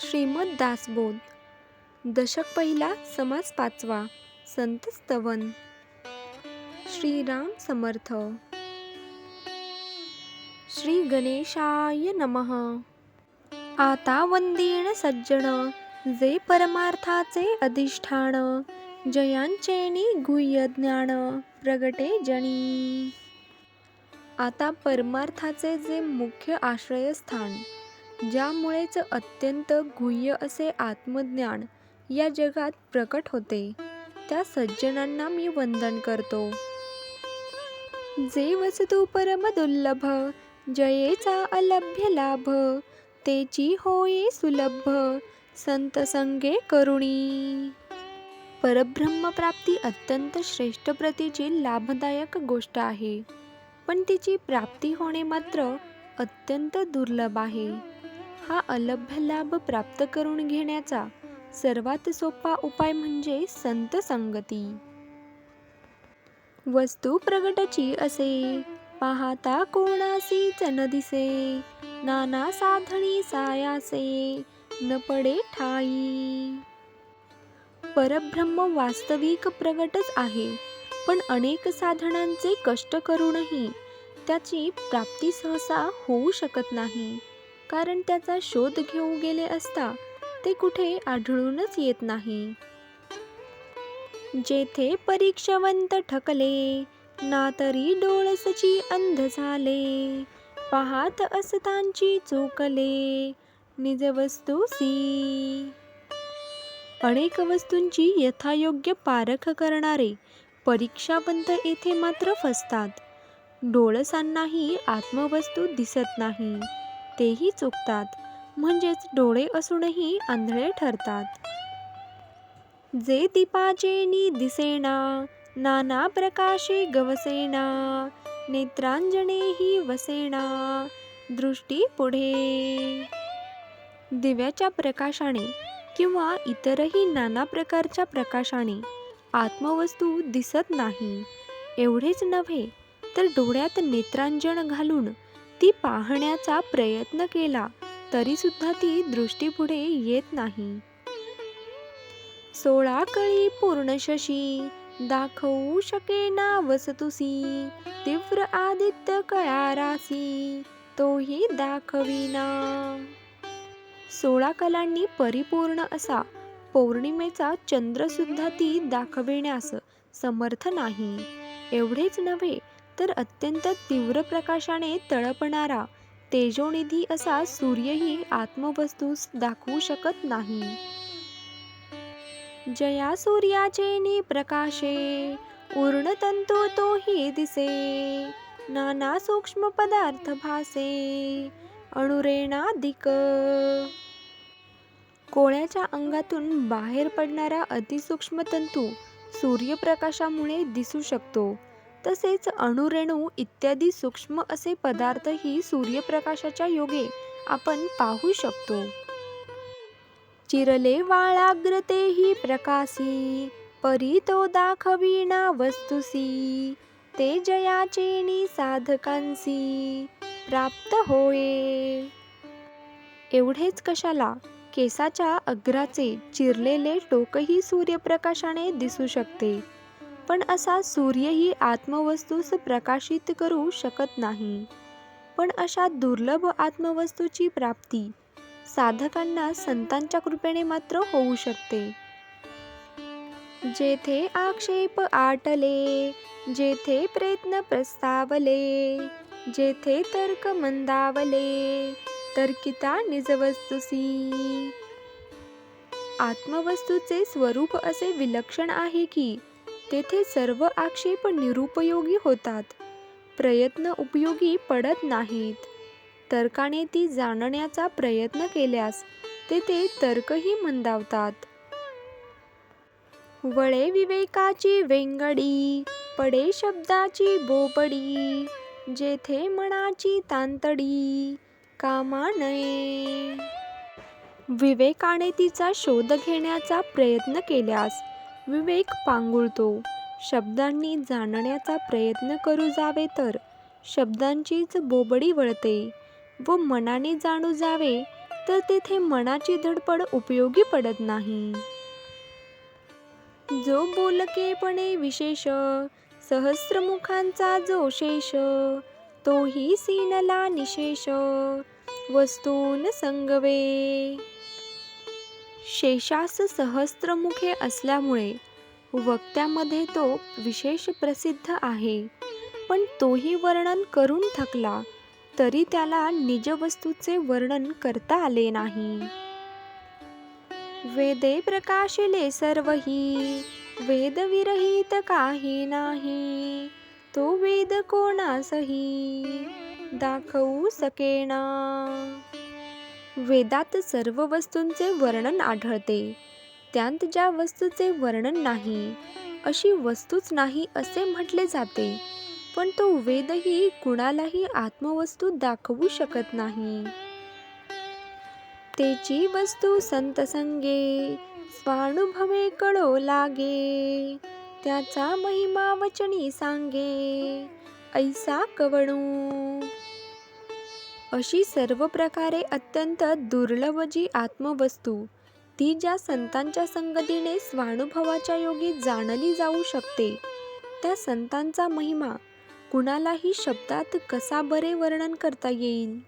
श्रीमद दासबोध दशक पहिला समास पाचवा संत स्तवन. श्रीराम समर्थ. श्री गणेशाय नमः. आता वंदीण सज्जन जे परमार्थाचे अधिष्ठान जयांचेनी गुह्य ज्ञान प्रगटे जणी. आता परमार्थाचे जे मुख्य आश्रयस्थान ज्यामुळेच अत्यंत गुह्य असे आत्मज्ञान या जगात प्रकट होते. त्या सज्जनांना मी वंदन करतो. जे वस्तू परम दुर्लभ जयेचा अलभ्य लाभ तेची होई सुलभ संत संगे करुणी. परब्रह्म प्राप्ती अत्यंत श्रेष्ठ प्रतीची लाभदायक गोष्ट आहे. पण तिची प्राप्ती होणे मात्र अत्यंत दुर्लभ आहे. हा अलभ्य लाभ प्राप्त करून घेण्याचा सर्वात सोपा उपाय म्हणजे संत संगती. वस्तू प्रगटची असे पाहता कोणासीच न दिसे नाना साधणी सायासे न पडे ठाई. परब्रह्म वास्तविक प्रगटच आहे पण अनेक साधनांचे कष्ट करूनही त्याची प्राप्ती सहसा होऊ शकत नाही. कारण त्याचा शोध घेऊ गेले असता ते कुठे आढळूनच येत नाही. जेथे परीक्षावंत ठकले ना तरी डोळसची अंध झाले. पाहत असतांची चोकले निज वस्तूसी अनेक वस्तूंची यथायोग्य पारख करणारे परीक्षावंत येथे मात्र फसतात. डोळसांनाही आत्मवस्तू दिसत नाही. तेही चुकतात. म्हणजेच डोळे असूनही आंधळे ठरतात. जे दीपाचे दिसेना नाना प्रकाशे गवसेना नेत्रांजनेही वसेना दृष्टी पुढे. दिव्याच्या प्रकाशाने किंवा इतरही नाना प्रकारच्या प्रकाशाने आत्मवस्तू दिसत नाही. एवढेच नव्हे तर डोळ्यात नेत्रांजन घालून ती पाहण्याचा प्रयत्न केला तरी सुद्धा ती दृष्टीपुढे येत नाही. सोळा कळी पूर्ण शशी दाखवू शकेना वसतुसी तीव्र आदित्य कळारासी तोही दाखविना. सोळा कलांनी परिपूर्ण असा पौर्णिमेचा चंद्र सुद्धा ती दाखविण्यास समर्थ नाही. एवढेच नव्हे तर अत्यंत तीव्र प्रकाशाने तळपणारा तेजोनिधी असा सूर्यही आत्मवस्तूस दाखवू शकत नाही. जया सूर्याचे नि प्रकाशे उर्णतंतू तोही दिसे नाना सूक्ष्म पदार्थ भासे अणुरेणाधिक. कोळ्याच्या अंगातून बाहेर पडणारा अतिसूक्ष्म तंतू सूर्यप्रकाशामुळे दिसू शकतो. तसेच अणुरेणू इत्यादी सूक्ष्म असे पदार्थही सूर्यप्रकाशाच्या योगे आपण पाहू शकतो. चिरले वाळाग्रतेही प्रकाशी परी तो दाखविणा वस्तुसी ते जयाचेनी साधकांसी प्राप्त होये. एवढेच कशाला? केसाच्या अग्राचे चिरलेले टोकही सूर्यप्रकाशाने दिसू शकते. पण असा सूर्यही आत्मवस्तूस प्रकाशित करू शकत नाही. पण अशा दुर्लभ आत्मवस्तूची प्राप्ती साधकांना संतांच्या कृपेने मात्र होऊ शकते. जेथे आक्षेप आटले जेथे प्रयत्न प्रस्तावले जेथे तर्क मंदावले तर्किता निजवस्तुसी. आत्मवस्तूचे स्वरूप असे विलक्षण आहे की तेथे सर्व आक्षेप निरुपयोगी होतात. प्रयत्न उपयोगी पडत नाहीत. तर्काने ती जाणण्याचा प्रयत्न केल्यास तेथे तर्कही मंदावतात. वळे विवेकाची वेंगडी पडे शब्दाची बोपडी जेथे मनाची तांतडी कामा नये. विवेकाने तिचा शोध घेण्याचा प्रयत्न केल्यास विवेक पांगुळतो. शब्दांनी जाणण्याचा प्रयत्न करू जावे तर शब्दांचीच बोबडी वळते व मनाने जाणू जावे तर तेथे मनाची धडपड उपयोगी पडत नाही. जो बोलकेपणे विशेष सहस्रमुखांचा जो शेष तोही सीनला निशेष वस्तून संगवे. शेषास सहस्त्रमुखे असल्यामुळे वक्त्यामध्ये तो विशेष प्रसिद्ध आहे. पण तोही वर्णन करून थकला तरी त्याला निजवस्तूचे वर्णन करता आले नाही. वेदे प्रकाशिले सर्वही वेद विरहित काही नाही. तो वेद कोणासही दाखवू सकेना. वेदात सर्व वस्तूंचे वर्णन आढळते. त्यांत ज्या वस्तूचे वर्णन नाही अशी वस्तूच नाही असे म्हटले जाते. पण तो वेदही कुणालाही आत्मवस्तू दाखवू शकत नाही. तेची वस्तू संत संगे स्वानुभवे कळो लागे. त्याचा महिमा वचनी सांगे ऐसा कवणू अशी सर्व प्रकारे अत्यंत दुर्लभ जी आत्मवस्तू ती ज्या संतांच्या संगतीने स्वानुभवाच्या योगी जाणली जाऊ शकते त्या संतांचा महिमा कुणालाही शब्दात कसा बरे वर्णन करता येईल?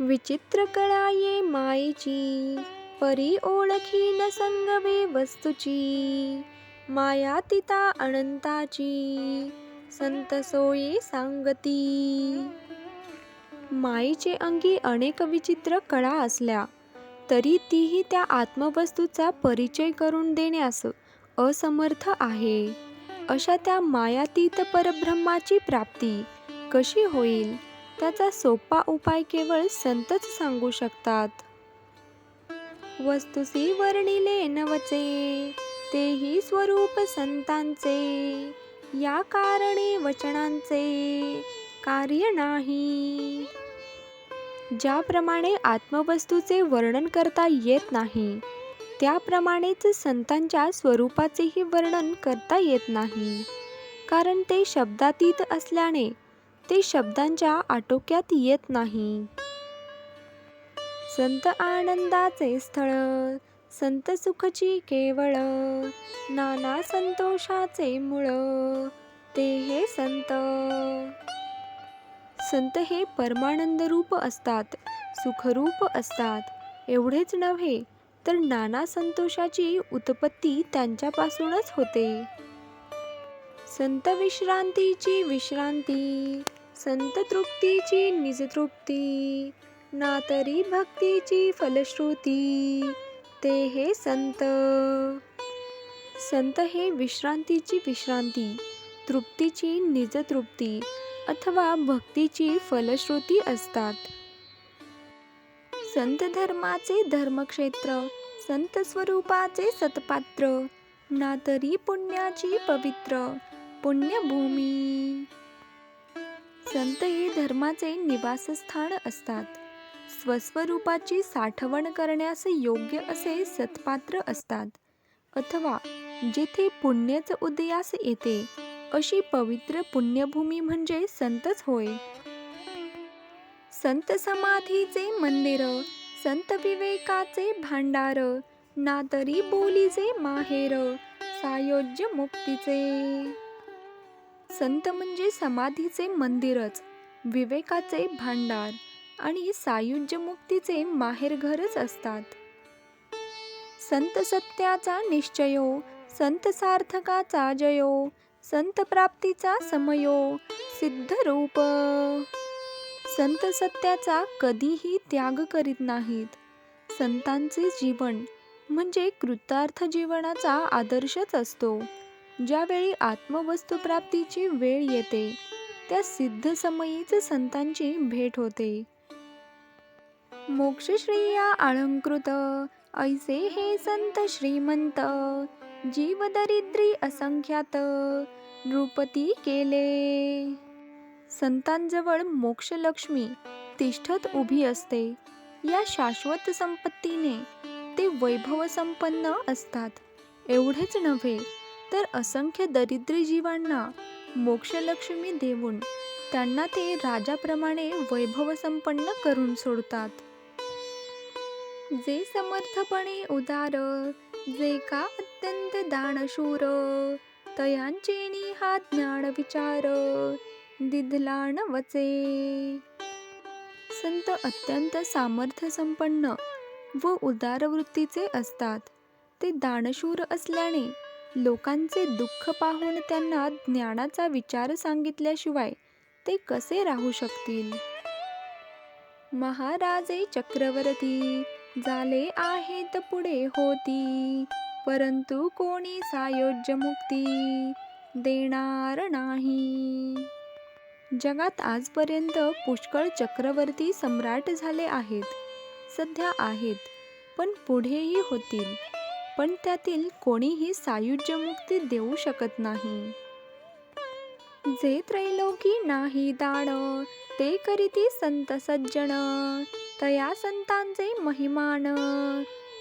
विचित्र कळा ये मायेची परी ओळखी न संगवे वस्तूची माया तिता अनंताची संत सोयी सांगती. माईचे अंगी अनेक विचित्र कळा असल्या तरी तीही त्या आत्मवस्तूचा परिचय करून देण्यास असमर्थ आहे. अशा त्या मायातीत परब्रह्माची प्राप्ती कशी होईल त्याचा सोपा उपाय केवळ संतच सांगू शकतात. वस्तुसी वर्णिले नवचे तेही स्वरूप संतांचे या कारणे वचनांचे कार्य नाही. ज्याप्रमाणे आत्मवस्तूचे वर्णन करता येत नाही त्याप्रमाणेच संतांच्या स्वरूपाचेही वर्णन करता येत नाही. कारण ते शब्दातीत असल्याने ते शब्दांच्या आटोक्यात येत नाही. संत आनंदाचे स्थळ संत सुखची केवळ नाना संतोषाचे मूळ ते हे संत. संत हे परमानंदरूप असतात सुखरूप असतात. एवढेच नव्हे तर नाना संतोषाची उत्पत्ती त्यांच्यापासूनच होते. संत विश्रांतीची विश्रांती संत तृप्तीची निजतृप्ती ना तरी भक्तीची फलश्रुती ते हे संत. संत हे विश्रांतीची विश्रांती तृप्तीची निजतृप्ती अथवा भक्तीची फलश्रुती असतात. संत धर्माचे धर्मक्षेत्र संत स्वरूपाचे सतपात्र ना तरी पुण्याची पवित्र पुण्यभूमी. संत हे धर्माचे निवासस्थान असतात. स्वस्वरूपाची साठवण करण्यास योग्य असे सत्पात्र असतात. अथवा जेथे पुण्यच उदयास येते अशी पवित्र पुण्यभूमी म्हणजे संतच होय. संत समाधीचे मंदिर संत विवेकाचे भांडार ना तरी बोलीचे माहेर सायोज्य मुक्तीचे. संत म्हणजे समाधीचे मंदिरच विवेकाचे भांडार आणि सायुज्य मुक्तीचे माहेरघरच असतात. संत सत्याचा निश्चयो संत सार्थकाचा जयो संत प्राप्तीचा समयो सिद्ध रूप. संत सत्याचा कधीही त्याग करीत नाहीत. संतांचे जीवन म्हणजे कृतार्थ जीवनाचा आदर्शच असतो. ज्यावेळी आत्मवस्तू प्राप्तीची वेळ येते त्या सिद्ध समयीच संतांची भेट होते. मोक्षश्रेया अलंकृत ऐसे हे संत श्रीमंत. जीव दरिद्री असंख्यात नृपती केले. संतांजवळ मोक्षलक्ष्मी तिष्ठत उभी असते. या शाश्वत संपत्तीने ते वैभव संपन्न असतात. एवढेच नव्हे तर असंख्य दरिद्री जीवांना मोक्षलक्ष्मी देऊन त्यांना ते राजाप्रमाणे वैभव संपन्न करून सोडतात. जे समर्थपणे उदार जे का अत्यंत दानशूर. तयांचेनी हा ज्ञान विचार. दिधला वचे. संत अत्यंत सामर्थ्य संपन्न व उदार वृत्तीचे असतात. ते दानशूर असल्याने लोकांचे दुःख पाहून त्यांना ज्ञानाचा विचार सांगितल्याशिवाय ते कसे राहू शकतील? महाराजे चक्रवर्ती झाले आहेत पुढे होती. परंतु कोणी सायोज्य मुक्ती देणार नाही. जगात आजपर्यंत पुष्कळ चक्रवर्ती सम्राट झाले आहेत. सध्या आहेत पण पुढेही होतील. पण त्यातील कोणीही सायुज्य मुक्ती देऊ शकत नाही. जे त्रैलोकी नाही दान ते करीती संत सज्जन तया संतांचे महिमान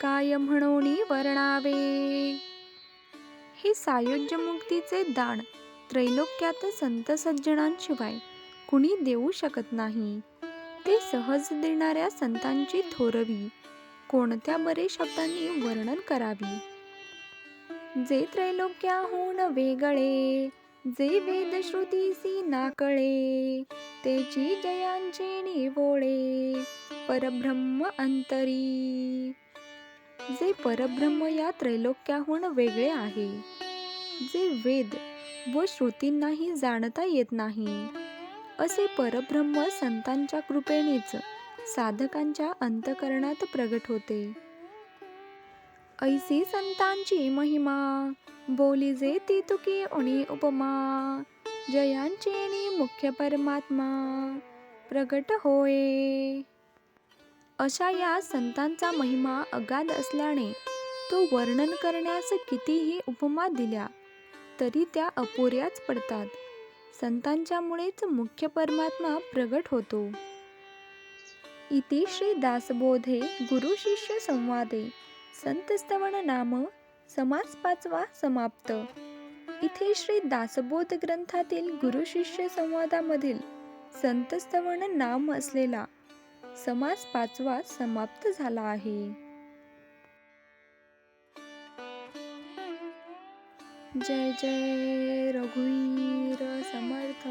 काय म्हणून वर्णावे? हे सायुज्य मुक्तीचे दान त्रैलोक्यात संत सज्जनांशिवाय कुणी देऊ शकत नाही. ते सहज देणाऱ्या संतांची थोरवी कोणत्या बरे शब्दांनी वर्णन करावी? जे त्रैलोक्याहून वेगळे जे वेद श्रुतीसी नाकळे तेची जयांचे निवोळे परब्रह्म अंतरी. जे परब्रह्म या त्रैलोक्याहून वेगळे आहे जे वेद व श्रुतींनाही जाणता येत नाही असे परब्रह्म संतांच्या कृपेनेच साधकांच्या अंतकरणात प्रगट होते. ऐसी संतांची महिमा बोली जे ती तुकी उणी उपमा जयांची मुख्य परमात्मा प्रगट होय. अशा या संतांचा महिमा अगाध असल्याने तो वर्णन करण्यास कितीही उपमा दिल्या तरी त्या अपुऱ्याच पडतात. संतांच्यामुळेच मुख्य परमात्मा प्रगट होतो. इति श्री दासबोधे गुरु शिष्य संवादे. संतस्तवन नाम समास पाचवा समाप्त. इथे श्री दासबोध ग्रंथातील गुरु शिष्य संवादामधील संतस्तवन नाम असलेला समास पाचवा समाप्त झाला आहे. जय जय रघुवीर समर्थ.